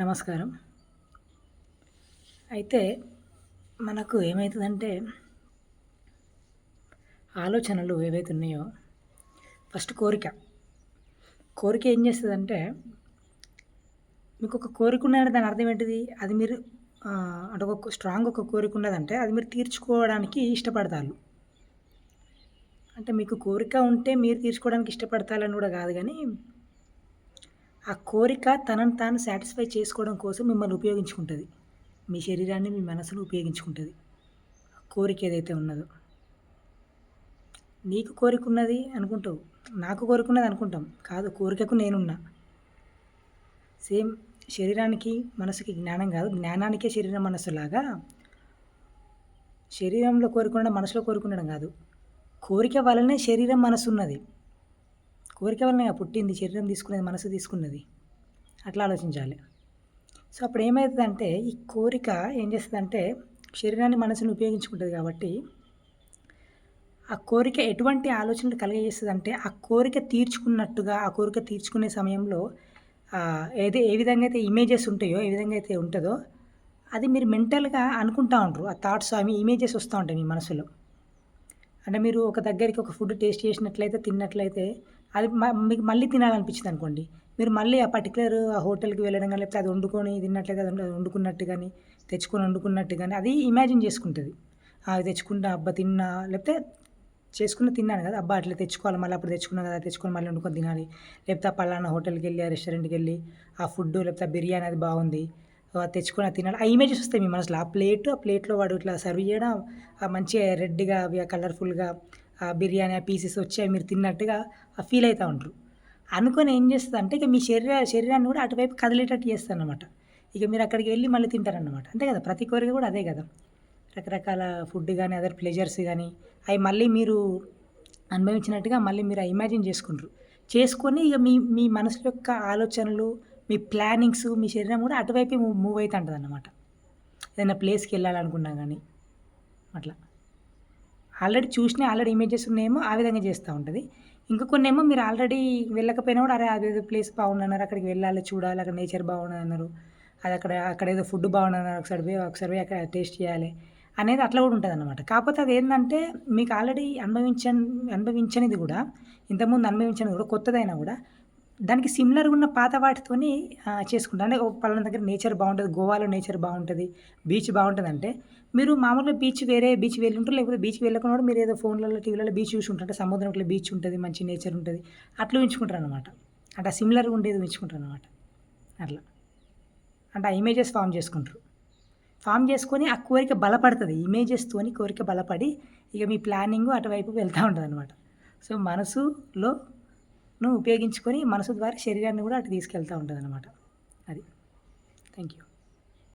నమస్కారం. అయితే మనకు ఏమవుతుందంటే ఆలోచనలు ఏవైతే ఉన్నాయో ఫస్ట్ కోరిక. కోరిక ఏం చేస్తుందంటే మీకు ఒక కోరిక ఉన్నదంటే దాని అర్థం ఏంటిది? అది మీరు అంటే ఒక స్ట్రాంగ్ ఒక కోరిక ఉన్నదంటే అది మీరు తీర్చుకోవడానికి ఇష్టపడతారు. అంటే మీకు కోరిక ఉంటే మీరు తీర్చుకోవడానికి ఇష్టపడతారని కూడా కాదు కానీ ఆ కోరిక తనను తాను సాటిస్ఫై చేసుకోవడం కోసం మిమ్మల్ని ఉపయోగించుకుంటుంది. మీ శరీరాన్ని మీ మనసును ఉపయోగించుకుంటుంది. కోరిక ఏదైతే ఉన్నదో. నీకు కోరిక ఉన్నది అనుకుంటావు. నాకు కోరిక ఉన్నది అనుకుంటాం. కాదు కోరికకు నేనున్నా. సేమ్ శరీరానికి మనసుకి జ్ఞానం కాదు. జ్ఞానానికే శరీరం మనసులాగా శరీరంలో కోరుకునడం మనసులో కోరుకునడం కాదు. కోరిక వలనే శరీరం మనసు ఉన్నది కోరిక వలన పుట్టింది శరీరం తీసుకునేది మనసు తీసుకున్నది. అట్లా ఆలోచించాలి. సో అప్పుడు ఏమవుతుందంటే ఈ కోరిక ఏం చేస్తుందంటే శరీరాన్ని మనసుని ఉపయోగించుకుంటుంది కాబట్టి ఆ కోరిక ఎటువంటి ఆలోచనలు కలిగజేస్తుంది అంటే ఆ కోరిక తీర్చుకున్నట్టుగా ఆ కోరిక తీర్చుకునే సమయంలో ఏదే ఏ విధంగా అయితే ఇమేజెస్ ఉంటాయో ఏ విధంగా అయితే ఉంటుందో అది మీరు మెంటల్గా అనుకుంటా ఉంటారు. ఆ థాట్స్ అవి ఇమేజెస్ వస్తూ ఉంటాయి మీ మనసులో. అంటే మీరు ఒక దగ్గరికి ఒక ఫుడ్ టేస్ట్ చేసినట్లయితే తిన్నట్లయితే అది మీకు మళ్ళీ తినాలనిపించింది అనుకోండి. మీరు మళ్ళీ ఆ పర్టికులర్ ఆ హోటల్కి వెళ్ళడం కానీ లేకపోతే అది వండుకొని తిన్నట్లయితే అది వండుకున్నట్టు కానీ తెచ్చుకొని వండుకున్నట్టు కానీ అది ఇమాజిన్ చేసుకుంటుంది. అది తెచ్చుకుంటా అబ్బా తిన్నా లేకపోతే చేసుకుని తిన్నాను కదా అబ్బా అట్లా తెచ్చుకోవాలి మళ్ళీ అప్పుడు తెచ్చుకున్నా కదా తెచ్చుకొని మళ్ళీ వండుకొని తినాలి. లేకపోతే పలానా హోటల్కి వెళ్ళి ఆ రెస్టారెంట్కి వెళ్ళి ఆ ఫుడ్ లేకపోతే ఆ బిర్యానీ అది బాగుంది తెచ్చుకొని తినాలి. ఆ ఇమేజెస్ వస్తాయి మీ మనసులో. ఆ ప్లేట్ ఆ ప్లేట్లో వాడు ఇట్లా సర్వ్ చేయడం మంచిగా రెడ్గా అవి కలర్ఫుల్గా బిర్యానీ ఆ పీసెస్ వచ్చి మీరు తిన్నట్టుగా ఫీల్ అవుతూ ఉంటారు అనుకొని ఏం చేస్తుంది అంటే ఇక మీ శరీర శరీరాన్ని కూడా అటువైపు కదిలేటట్టు చేస్తుంది అనమాట ఇక మీరు అక్కడికి వెళ్ళి మళ్ళీ తింటారనమాట అంతే కదా ప్రతి కోరిక కూడా అదే కదా. రకరకాల ఫుడ్ కానీ అదర్ ప్లెజర్స్ కానీ అవి మళ్ళీ మీరు అనుభవించినట్టుగా మళ్ళీ మీరు ఇమాజిన్ చేసుకుంటారు చేసుకొని ఇక మీ మీ మనసు యొక్క ఆలోచనలు మీ ప్లానింగ్స్ మీ శరీరం కూడా అటువైపు మూవ్ అవుతూ ఉంటుంది అన్నమాట ఏదైనా ప్లేస్కి వెళ్ళాలనుకున్నా కానీ అట్లా. ఆల్రెడీ చూసిన ఆల్రెడీ ఇమేజెస్ ఉన్నాయేమో ఆ విధంగా చేస్తూ ఉంటుంది. ఇంకా కొన్ని ఏమో మీరు ఆల్రెడీ వెళ్ళకపోయినా కూడా అరే అదేదో ప్లేస్ బాగుందన్నారు అక్కడికి వెళ్ళాలి చూడాలి అక్కడ నేచర్ బాగున్నది అన్నారు అది అక్కడ అక్కడ ఏదో ఫుడ్ బాగుందన్నారు ఒకసారి పోయి ఒకసారి పోయి అక్కడ టేస్ట్ చేయాలి అనేది అట్లా కూడా ఉంటుంది అనమాట కాకపోతే అది ఏంటంటే మీకు ఆల్రెడీ అనుభవించని అనుభవించనిది కూడా ఇంతకుముందు అనుభవించనిది కూడా కొత్తదైనా కూడా దానికి సిమిలర్ ఉన్న పాత వాటితోని చేసుకుంటాను అంటే పలానా దగ్గర నేచర్ బాగుంటుంది గోవాలో నేచర్ బాగుంటుంది బీచ్ బాగుంటుంది అంటే మీరు మామూలుగా బీచ్ వేరే బీచ్ వెళ్ళి ఉంటారు లేకపోతే బీచ్ వెళ్ళకుండా మీరు ఏదో ఫోన్లలో టీవీలలో బీచ్ చూసి ఉంటారు ఇట్లా బీచ్ ఉంటుంది మంచి నేచర్ ఉంటుంది. అట్లా ఉంచుకుంటారు అనమాట అంటే సిమిలర్గా ఉండేది ఉంచుకుంటారు అనమాట అట్లా. అంటే ఆ ఇమేజెస్ ఫామ్ చేసుకుంటారు. ఫామ్ చేసుకొని ఆ కోరిక బలపడుతుంది. ఇమేజెస్తోని కోరిక బలపడి ఇక మీ ప్లానింగ్ అటువైపు వెళ్తూ ఉంటుంది అనమాట సో మనసులో ను ఉపయోగించుకొని మనసు ద్వారా శరీరాన్ని కూడా అటు తీసుకెళ్తూ ఉంటుంది అనమాట అది. Thank you